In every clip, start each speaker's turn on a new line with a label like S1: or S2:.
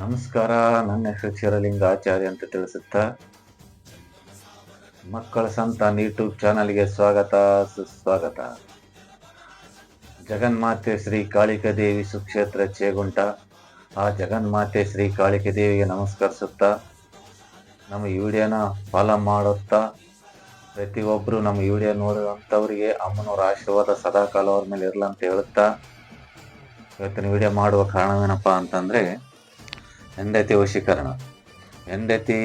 S1: ನಮಸ್ಕಾರ ನನ್ನ ಹೆಸರು ಚಿರಲಿಂಗ ಆಚಾರ್ಯ ಅಂತ ತಿಳಿಸುತ್ತ ಮಕ್ಕಳ ಸಂತಾನ ಯೂಟ್ಯೂಬ್ ಚಾನಲ್ಗೆ ಸ್ವಾಗತ ಸುಸ್ವಾಗತ ಜಗನ್ಮಾತೆ ಶ್ರೀ ದೇವಿ ಸುಕ್ಷೇತ್ರ ಚೇಗುಂಟ ಆ ಜಗನ್ಮಾತೆ ಶ್ರೀ ದೇವಿಗೆ ನಮಸ್ಕರಿಸುತ್ತಾ ನಮ್ಮ ವಿಡಿಯೋನ ಫಾಲೋ ಮಾಡುತ್ತಾ ಪ್ರತಿಯೊಬ್ಬರು ನಮ್ಮ ವಿಡಿಯೋ ನೋಡುವಂಥವ್ರಿಗೆ ಅಮ್ಮನವರ ಆಶೀರ್ವಾದ ಸದಾಕಾಲ ಅವ್ರ ಮೇಲೆ ಇರಲ್ಲ ಅಂತ ಹೇಳುತ್ತಾ ಇವತ್ತಿನ ವಿಡಿಯೋ ಮಾಡುವ ಕಾರಣವೇನಪ್ಪ ಅಂತಂದರೆ ಹೆಂಡತಿ ವಶೀಕರಣ ಹೆಂಡತಿ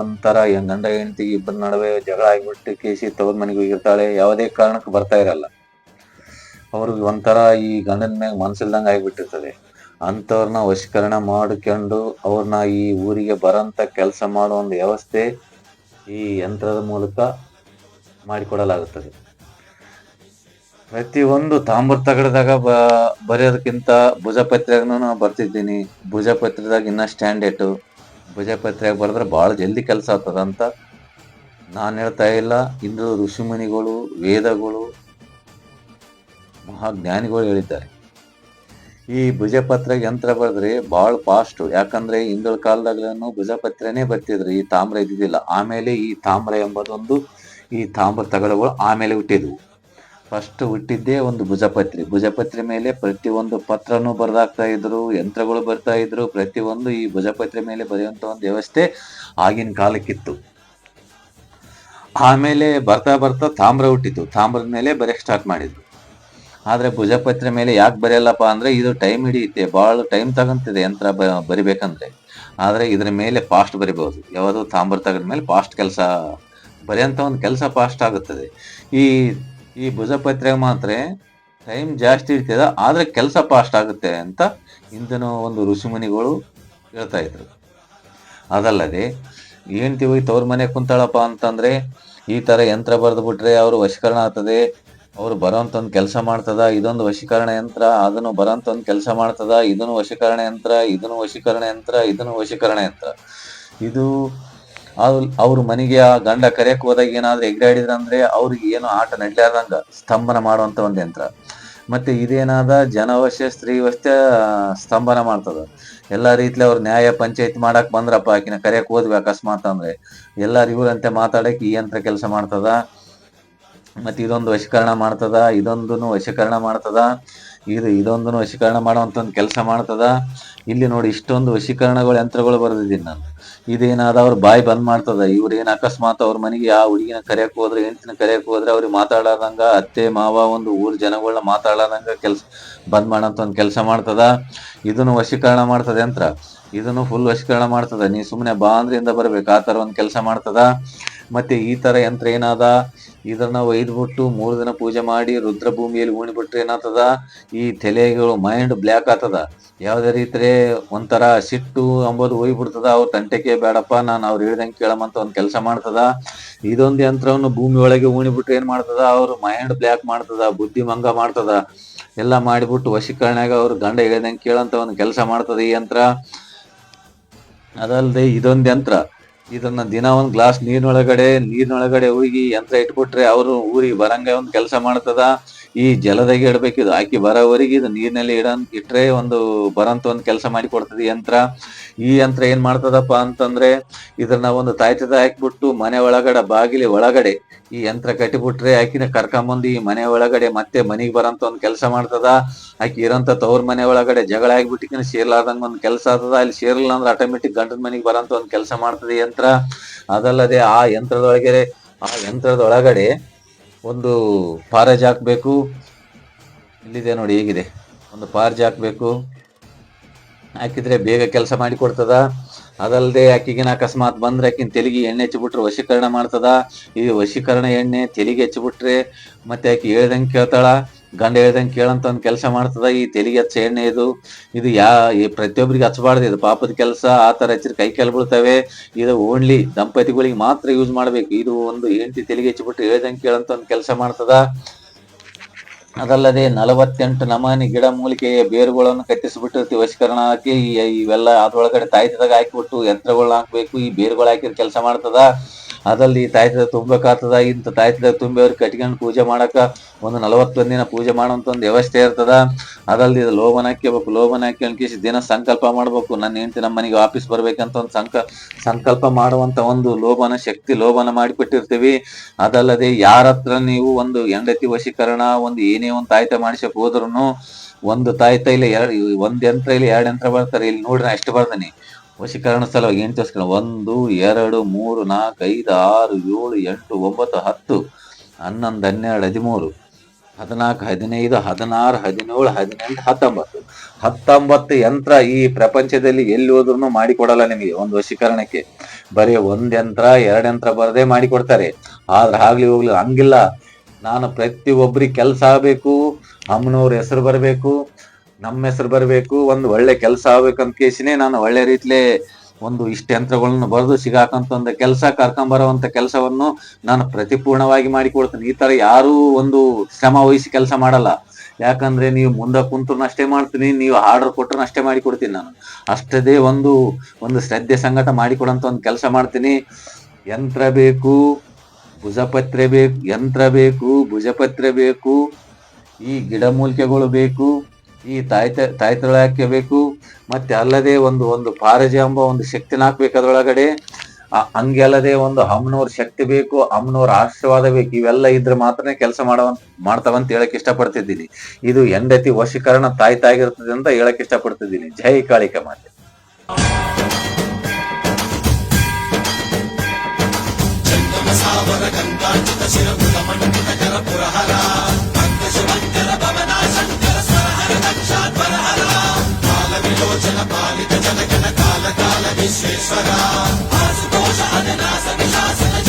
S1: ಒಂಥರ ಗಂಡ ಹೆಂಡತಿ ಇಬ್ಬರ ನಡುವೆ ಜಗಳ ಆಗಿಬಿಟ್ಟು ಕೇಸಿ ತಗೊಂಡ್ ಮನೆಗೆ ಹೋಗಿರ್ತಾಳೆ ಯಾವುದೇ ಕಾರಣಕ್ಕೆ ಬರ್ತಾ ಇರಲ್ಲ ಅವ್ರಿಗೆ ಒಂಥರ ಈ ಗಂಡನ ಮ್ಯಾಗ ಮನಸ್ಸಿಲ್ದಂಗೆ ಆಗಿಬಿಟ್ಟಿರ್ತದೆ ಅಂಥವ್ರನ್ನ ವಶೀಕರಣ ಮಾಡ್ಕೊಂಡು ಅವ್ರನ್ನ ಈ ಊರಿಗೆ ಬರೋಂಥ ಕೆಲಸ ಮಾಡೋ ಒಂದು ವ್ಯವಸ್ಥೆ ಈ ಯಂತ್ರದ ಮೂಲಕ ಮಾಡಿಕೊಡಲಾಗುತ್ತದೆ ಪ್ರತಿಯೊಂದು ತಾಮ್ರ ತಗಡದಾಗ ಬ ಬರೆಯೋದಕ್ಕಿಂತ ನಾನು ಬರ್ತಿದ್ದೀನಿ ಭುಜಪತ್ರದಾಗ ಇನ್ನ ಸ್ಟ್ಯಾಂಡರ್ಡು ಭುಜಪತ್ರೆಯಾಗ ಬರೆದ್ರೆ ಭಾಳ ಜಲ್ದಿ ಕೆಲಸ ಆಗ್ತದ ಅಂತ ನಾನು ಹೇಳ್ತಾ ಇಲ್ಲ ಇಂದು ಋಷಿಮುನಿಗಳು ವೇದಗಳು ಮಹಾಜ್ಞಾನಿಗಳು ಹೇಳಿದ್ದಾರೆ ಈ ಭುಜಪತ್ರ ಯಂತ್ರ ಬರೆದ್ರೆ ಭಾಳ ಫಾಸ್ಟು ಯಾಕಂದ್ರೆ ಹಿಂದಿನ ಕಾಲದಾಗ್ಲೂ ಭುಜಪತ್ರನೇ ಬರ್ತಿದ್ರು ಈ ತಾಮ್ರ ಇದ್ದಿದ್ದಿಲ್ಲ ಆಮೇಲೆ ಈ ತಾಮ್ರ ಎಂಬುದೊಂದು ಈ ತಾಮ್ರ ತಗಡಗಳು ಆಮೇಲೆ ಹುಟ್ಟಿದ್ವು ಫಸ್ಟ್ ಹುಟ್ಟಿದ್ದೇ ಒಂದು ಭುಜಪತ್ರಿ ಭುಜಪತ್ರಿ ಮೇಲೆ ಪ್ರತಿಯೊಂದು ಪತ್ರನೂ ಬರೆದಾಗ್ತಾ ಇದ್ರು ಯಂತ್ರಗಳು ಬರ್ತಾ ಇದ್ರು ಪ್ರತಿಯೊಂದು ಈ ಭುಜಪತ್ರಿ ಮೇಲೆ ಬರೆಯುವಂಥ ಒಂದು ವ್ಯವಸ್ಥೆ ಆಗಿನ ಕಾಲಕ್ಕಿತ್ತು ಆಮೇಲೆ ಬರ್ತಾ ಬರ್ತಾ ತಾಮ್ರ ಹುಟ್ಟಿತು ತಾಮ್ರದ ಮೇಲೆ ಬರೆಯಕ್ಕೆ ಸ್ಟಾರ್ಟ್ ಮಾಡಿದ್ರು ಆದರೆ ಭುಜಪತ್ರಿ ಮೇಲೆ ಯಾಕೆ ಬರೆಯಲ್ಲಪ್ಪ ಅಂದರೆ ಇದು ಟೈಮ್ ಹಿಡಿಯುತ್ತೆ ಬಹಳ ಟೈಮ್ ತಗೊಂತಿದೆ ಯಂತ್ರ ಬ ಬರಿಬೇಕಂದ್ರೆ ಆದರೆ ಇದರ ಮೇಲೆ ಫಾಸ್ಟ್ ಬರಿಬಹುದು ಯಾವುದು ತಾಮ್ರ ತಗದ ಮೇಲೆ ಫಾಸ್ಟ್ ಕೆಲಸ ಬರೆಯಂತ ಒಂದು ಕೆಲಸ ಫಾಸ್ಟ್ ಆಗುತ್ತದೆ ಈ ಈ ಭುಜಪತ್ರೆ ಮಾತ್ರ ಟೈಮ್ ಜಾಸ್ತಿ ಇರ್ತದ ಆದರೆ ಕೆಲಸ ಫಾಸ್ಟ್ ಆಗುತ್ತೆ ಅಂತ ಇಂದಿನ ಒಂದು ಋಷಿಮುನಿಗಳು ಹೇಳ್ತಾ ಇದ್ರು ಅದಲ್ಲದೆ ಹೆಂಡ್ತಿ ಹೋಗಿ ತವ್ರ ಮನೆ ಕುಂತಾಳಪ್ಪ ಅಂತಂದ್ರೆ ಈ ತರ ಯಂತ್ರ ಬರೆದು ಬಿಟ್ರೆ ಅವರು ವಶೀಕರಣ ಆಗ್ತದೆ ಅವರು ಬರೋಂಥ ಒಂದು ಕೆಲಸ ಮಾಡ್ತದ ಇದೊಂದು ವಶೀಕರಣ ಯಂತ್ರ ಅದನ್ನು ಬರೋಂಥ ಒಂದು ಕೆಲಸ ಮಾಡ್ತದ ಇದನ್ನು ವಶೀಕರಣ ಯಂತ್ರ ಇದನ್ನು ವಶೀಕರಣ ಯಂತ್ರ ಇದನ್ನು ವಶೀಕರಣ ಯಂತ್ರ ಇದು ಅವ್ರ ಮನೆಗೆ ಆ ಗಂಡ ಕರೆಯಕ್ ಹೋದಾಗ ಏನಾದ್ರೂ ಅಂದ್ರೆ ಅವ್ರಿಗೆ ಏನು ಆಟ ನಡ್ಲಾರ್ದಂಗ ಸ್ತಂಭನ ಮಾಡುವಂತ ಒಂದು ಯಂತ್ರ ಮತ್ತೆ ಇದೇನಾದ ಜನವಶ್ಯ ವರ್ಷ ಸ್ತಂಭನ ಮಾಡ್ತದ ಎಲ್ಲಾ ರೀತಿಲಿ ಅವ್ರ ನ್ಯಾಯ ಪಂಚಾಯತ್ ಮಾಡಕ್ ಬಂದ್ರಪ್ಪ ಆಕಿನ ಕರೆಯಕ್ ಹೋದ್ವಿ ಅಕಸ್ಮಾತ್ ಅಂದ್ರೆ ಎಲ್ಲಾರು ಇವ್ರಂತೆ ಮಾತಾಡಕ್ ಈ ಯಂತ್ರ ಕೆಲಸ ಮಾಡ್ತದ ಮತ್ತೆ ಇದೊಂದು ವಶೀಕರಣ ಮಾಡ್ತದ ಇದೊಂದನ್ನು ವಶೀಕರಣ ಮಾಡ್ತದ ಇದು ಇದೊಂದು ವಶೀಕರಣ ಮಾಡುವಂತ ಒಂದು ಕೆಲಸ ಮಾಡ್ತದ ಇಲ್ಲಿ ನೋಡಿ ಇಷ್ಟೊಂದು ವಶೀಕರಣಗಳು ಯಂತ್ರಗಳು ಬರೆದಿದ್ದೀನಿ ನಾನು ಇದೇನಾದ ಅವ್ರ ಬಾಯಿ ಬಂದ್ ಮಾಡ್ತದ ಏನ್ ಅಕಸ್ಮಾತ್ ಅವ್ರ ಮನೆಗೆ ಆ ಹುಡುಗಿನ ಕರೆಯಕ್ಕೆ ಹೋದ್ರೆ ಹೆಂಡತಿನ ಕರೆಯಕ್ ಹೋದ್ರೆ ಅವ್ರಿಗೆ ಮಾತಾಡದಂಗ ಅತ್ತೆ ಮಾವ ಒಂದು ಊರ್ ಜನಗಳನ್ನ ಮಾತಾಡದಂಗ ಕೆಲಸ ಬಂದ್ ಮಾಡಂತ ಒಂದು ಕೆಲಸ ಮಾಡ್ತದ ಇದನ್ನು ವಶೀಕರಣ ಮಾಡ್ತದ ಯಂತ್ರ ಇದನ್ನು ಫುಲ್ ವಶೀಕರಣ ಮಾಡ್ತದ ನೀ ಸುಮ್ಮನೆ ಬಾ ಅಂದ್ರಿಂದ ಬರ್ಬೇಕು ಆತರ ತರ ಒಂದು ಕೆಲಸ ಮಾಡ್ತದ ಮತ್ತೆ ಈ ತರ ಯಂತ್ರ ಏನಾದ ಇದನ್ನ ಒಯ್ದ್ಬಿಟ್ಟು ಮೂರು ದಿನ ಪೂಜೆ ಮಾಡಿ ರುದ್ರ ಭೂಮಿಯಲ್ಲಿ ಉಣಿಬಿಟ್ರೆ ಏನಾಗ್ತದ ಈ ತಲೆಗಳು ಮೈಂಡ್ ಬ್ಲ್ಯಾಕ್ ಆಗ್ತದ ಯಾವ್ದೇ ರೀತಿ ಒಂಥರ ಸಿಟ್ಟು ಅಂಬೋದು ಹೋಗ್ಬಿಡ್ತದ ಅವ್ರ ತಂಟೆಕೆ ಬೇಡಪ್ಪ ನಾನು ಅವ್ರು ಹೇಳ್ದಂಗೆ ಕೇಳಮಂತ ಒಂದು ಕೆಲಸ ಮಾಡ್ತದ ಇದೊಂದು ಯಂತ್ರವನ್ನು ಭೂಮಿ ಒಳಗೆ ಉಣಿಬಿಟ್ರೆ ಏನು ಮಾಡ್ತದ ಅವ್ರ ಮೈಂಡ್ ಬ್ಲ್ಯಾಕ್ ಮಾಡ್ತದ ಬುದ್ಧಿಮಂಗ ಮಾಡ್ತದ ಎಲ್ಲ ಮಾಡಿಬಿಟ್ಟು ವಶೀಕರಣೆಗೆ ಅವ್ರು ಗಂಡ ಹೇಳ್ದಂಗೆ ಕೇಳಂತ ಒಂದು ಕೆಲಸ ಮಾಡ್ತದ ಈ ಯಂತ್ರ ಅದಲ್ಲದೆ ಇದೊಂದು ಯಂತ್ರ ಇದನ್ನ ದಿನ ಒಂದ್ ಗ್ಲಾಸ್ ನೀರಿನೊಳಗಡೆ ನೀರಿನೊಳಗಡೆ ಹೋಗಿ ಯಂತ್ರ ಇಟ್ಬಿಟ್ರೆ ಅವರು ಊರಿಗೆ ಬರಂಗ ಒಂದ್ ಕೆಲಸ ಮಾಡ್ತದ ಈ ಜಲದಾಗೆ ಇದು ಆಕಿ ಬರೋವರೆಗೆ ಇದು ನೀರಿನಲ್ಲಿ ಇಡ ಇಟ್ರೆ ಒಂದು ಬರಂತ ಒಂದ್ ಕೆಲಸ ಮಾಡಿ ಕೊಡ್ತದೆ ಯಂತ್ರ ಈ ಯಂತ್ರ ಏನ್ ಮಾಡ್ತದಪ್ಪ ಅಂತಂದ್ರೆ ಇದನ್ನ ಒಂದು ತಾಯ್ತದ ಹಾಕ್ಬಿಟ್ಟು ಮನೆ ಒಳಗಡೆ ಬಾಗಿಲಿ ಒಳಗಡೆ ಈ ಯಂತ್ರ ಕಟ್ಟಿಬಿಟ್ರೆ ಆಕಿನ ಕರ್ಕೊಂಬಂದು ಈ ಮನೆ ಒಳಗಡೆ ಮತ್ತೆ ಮನೆಗೆ ಬರಂತ ಒಂದ್ ಕೆಲಸ ಮಾಡ್ತದ ಆಕಿ ಇರಂತ ತವ್ರ ಮನೆ ಒಳಗಡೆ ಜಗಳ ಆಗ್ಬಿಟ್ಟಿಕಿನ ಸೇರ್ಲಾರ್ದಂಗ ಒಂದ್ ಕೆಲಸ ಆಗ್ತದ ಅಲ್ಲಿ ಸೇರ್ಲಿಲ್ಲ ಅಂದ್ರೆ ಆಟೋಮೆಟಿಕ್ ಗಂಡನ ಮನೆಗೆ ಬರಂತ ಒಂದ್ ಕೆಲಸ ಮಾಡ್ತದೆ ಯಂತ್ರ ಅದಲ್ಲದೆ ಆ ಯಂತ್ರದೊಳಗೆ ಆ ಯಂತ್ರದ ಒಳಗಡೆ ಒಂದು ಪಾರಜ್ ಹಾಕ್ಬೇಕು ಇಲ್ಲಿದೆ ನೋಡಿ ಹೇಗಿದೆ ಒಂದು ಪಾರ್ಜ್ ಹಾಕ್ಬೇಕು ಹಾಕಿದ್ರೆ ಬೇಗ ಕೆಲಸ ಮಾಡಿ ಕೊಡ್ತದ ಅದಲ್ಲದೆ ಆಕಿಗಿನ ಅಕಸ್ಮಾತ್ ಬಂದ್ರೆ ಆಕಿನ ತೆಲಿಗೆ ಎಣ್ಣೆ ಹಚ್ಚಿಬಿಟ್ರೆ ವಶೀಕರಣ ಮಾಡ್ತದ ಈ ವಶೀಕರಣ ಎಣ್ಣೆ ತೆಲಿಗೆ ಹಚ್ಚಿಬಿಟ್ರೆ ಮತ್ತೆ ಆಕಿ ಹೇಳ್ದಂಗೆ ಕೇಳ್ತಾಳ ಗಂಡ ಹೇಳ್ದಂಗೆ ಕೇಳಂತ ಒಂದು ಕೆಲಸ ಮಾಡ್ತದ ಈ ತೆಲಿಗೆ ಹಚ್ಚ ಎಣ್ಣೆ ಇದು ಇದು ಯಾ ಈ ಪ್ರತಿಯೊಬ್ಬರಿಗೆ ಹಚ್ಚಬಾರ್ದು ಇದು ಪಾಪದ ಕೆಲಸ ಆ ಥರ ಹಚ್ಚಿದ್ರೆ ಕೈ ಕೆಲ್ ಬೀಳ್ತವೆ ಇದು ಓನ್ಲಿ ದಂಪತಿಗಳಿಗೆ ಮಾತ್ರ ಯೂಸ್ ಮಾಡಬೇಕು ಇದು ಒಂದು ಹೆಂಡತಿ ತೆಲಿಗೆ ಹಚ್ಚಿಬಿಟ್ರೆ ಹೇಳ್ದಂಗೆ ಕೇಳಂತ ಒಂದು ಕೆಲಸ ಮಾಡ್ತದ ಅದಲ್ಲದೆ ನಲವತ್ತೆಂಟು ಗಿಡ ಮೂಲಿಕೆಯ ಬೇರುಗಳನ್ನು ವಶೀಕರಣ ಹಾಕಿ ಇವೆಲ್ಲ ಅದ್ರೊಳಗಡೆ ತಾಯ್ತದಾಗ ಹಾಕಿಬಿಟ್ಟು ಯಂತ್ರಗಳನ್ನ ಹಾಕಬೇಕು ಈ ಬೇರುಗಳು ಹಾಕಿದ್ರೆ ಕೆಲಸ ಮಾಡ್ತದ ಅದರಲ್ಲಿ ತಾಯ್ತದ ತುಂಬಬೇಕಾಗ್ತದ ಇಂಥ ತಾಯ್ತದಾಗ ತುಂಬಿ ಅವ್ರಿಗೆ ಕಟ್ಕೊಂಡು ಪೂಜೆ ಮಾಡಕ್ಕೆ ಒಂದು ನಲವತ್ತೊಂದು ದಿನ ಪೂಜೆ ಮಾಡುವಂಥ ಒಂದು ವ್ಯವಸ್ಥೆ ಇರ್ತದ ಅದರಲ್ಲಿ ಲೋಭನ ಹಾಕ್ಯಬೇಕು ಲೋಭನ ಹಾಕಿ ದಿನ ಸಂಕಲ್ಪ ಮಾಡಬೇಕು ನನ್ನ ಹೆಂಡತಿ ನಮ್ಮ ಮನೆಗೆ ವಾಪಸ್ ಬರ್ಬೇಕಂತ ಒಂದು ಸಂಕ ಸಂಕಲ್ಪ ಮಾಡುವಂತ ಒಂದು ಲೋಭನ ಶಕ್ತಿ ಲೋಭನ ಮಾಡಿಬಿಟ್ಟಿರ್ತೀವಿ ಅದಲ್ಲದೆ ಯಾರ ಹತ್ರ ನೀವು ಒಂದು ಹೆಂಡತಿ ವಶೀಕರಣ ಒಂದು ಏನೇ ಒಂದು ತಾಯ್ತ ಮಾಡಿಸಕ್ ಹೋದ್ರು ಒಂದು ತಾಯ್ತ ಇಲ್ಲ ಎರಡು ಒಂದ್ ಯಂತ್ರ ಇಲ್ಲ ಎರಡು ಯಂತ್ರ ಬರ್ತಾರೆ ಇಲ್ಲಿ ನೋಡ್ರಿ ಅಷ್ಟು ಬರ್ತಾನೆ ವಶೀಕರಣ ಸ್ಥಳ ಎಂಟು ವಶೀಕರಣ ಒಂದು ಎರಡು ಮೂರು ನಾಲ್ಕು ಐದು ಆರು ಏಳು ಎಂಟು ಒಂಬತ್ತು ಹತ್ತು ಹನ್ನೊಂದು ಹನ್ನೆರಡು ಹದಿಮೂರು ಹದಿನಾಲ್ಕು ಹದಿನೈದು ಹದಿನಾರು ಹದಿನೇಳು ಹದಿನೆಂಟು ಹತ್ತೊಂಬತ್ತು ಹತ್ತೊಂಬತ್ತು ಯಂತ್ರ ಈ ಪ್ರಪಂಚದಲ್ಲಿ ಎಲ್ಲಿ ಹೋದ್ರು ಮಾಡಿಕೊಡಲ್ಲ ನಿಮಗೆ ಒಂದು ವಶೀಕರಣಕ್ಕೆ ಬರೀ ಒಂದು ಯಂತ್ರ ಎರಡು ಯಂತ್ರ ಬರದೇ ಮಾಡಿಕೊಡ್ತಾರೆ ಆದ್ರೆ ಆಗ್ಲಿ ಹೋಗ್ಲಿ ಹಂಗಿಲ್ಲ ನಾನು ಪ್ರತಿ ಪ್ರತಿಯೊಬ್ಬರಿಗೆ ಕೆಲಸ ಆಗಬೇಕು ಅಮ್ಮನವ್ರ ಹೆಸರು ಬರಬೇಕು ನಮ್ಮ ಹೆಸರು ಬರಬೇಕು ಒಂದು ಒಳ್ಳೆ ಕೆಲಸ ಆಗ್ಬೇಕಂತ ಕೇಸಿನೇ ನಾನು ಒಳ್ಳೆ ರೀತಿಲಿ ಒಂದು ಇಷ್ಟ ಯಂತ್ರಗಳನ್ನು ಬರೆದು ಸಿಗಾಕಂತ ಒಂದು ಕೆಲಸ ಕರ್ಕೊಂಬರುವಂತ ಕೆಲಸವನ್ನು ನಾನು ಪ್ರತಿಪೂರ್ಣವಾಗಿ ಮಾಡಿಕೊಡ್ತೇನೆ ಈ ತರ ಯಾರು ಒಂದು ಶ್ರಮ ವಹಿಸಿ ಕೆಲಸ ಮಾಡಲ್ಲ ಯಾಕಂದ್ರೆ ನೀವು ಮುಂದೆ ಕುಂತು ಅಷ್ಟೇ ಮಾಡ್ತೀನಿ ನೀವು ಆರ್ಡರ್ ಕೊಟ್ಟರು ಅಷ್ಟೇ ಮಾಡಿಕೊಡ್ತೀನಿ ನಾನು ಅಷ್ಟದೇ ಒಂದು ಒಂದು ಶ್ರದ್ಧೆ ಸಂಗಟ ಮಾಡಿಕೊಡಂತ ಒಂದು ಕೆಲಸ ಮಾಡ್ತೀನಿ ಯಂತ್ರ ಬೇಕು ಭುಜಪತ್ರೆ ಬೇಕು ಯಂತ್ರ ಬೇಕು ಭುಜಪತ್ರೆ ಬೇಕು ಈ ಗಿಡಮೂಲಿಕೆಗಳು ಬೇಕು ಈ ತಾಯ್ತ ತಾಯ್ತಳ ಬೇಕು ಮತ್ತೆ ಅಲ್ಲದೆ ಒಂದು ಒಂದು ಪಾರಜ ಎಂಬ ಒಂದು ಶಕ್ತಿನ ಹಾಕ್ಬೇಕು ಅದರೊಳಗಡೆ ಹಂಗೆ ಅಲ್ಲದೆ ಒಂದು ಅಮ್ಮನವ್ರ ಶಕ್ತಿ ಬೇಕು ಅಮ್ಮನವ್ರ ಆಶೀರ್ವಾದ ಬೇಕು ಇವೆಲ್ಲ ಇದ್ರೆ ಮಾತ್ರ ಕೆಲಸ ಮಾಡವ ಮಾಡ್ತಾವಂತ ಹೇಳಕ್ ಇಷ್ಟಪಡ್ತಿದ್ದೀನಿ ಇದು ಹೆಂಡತಿ ವಶೀಕರಣ ತಾಯಿಗಿರ್ತದೆ ಅಂತ ಹೇಳಕ್ ಇಷ್ಟಪಡ್ತಿದ್ದೀನಿ ಜೈ ಕಾಳಿಕ ಮಾತೆ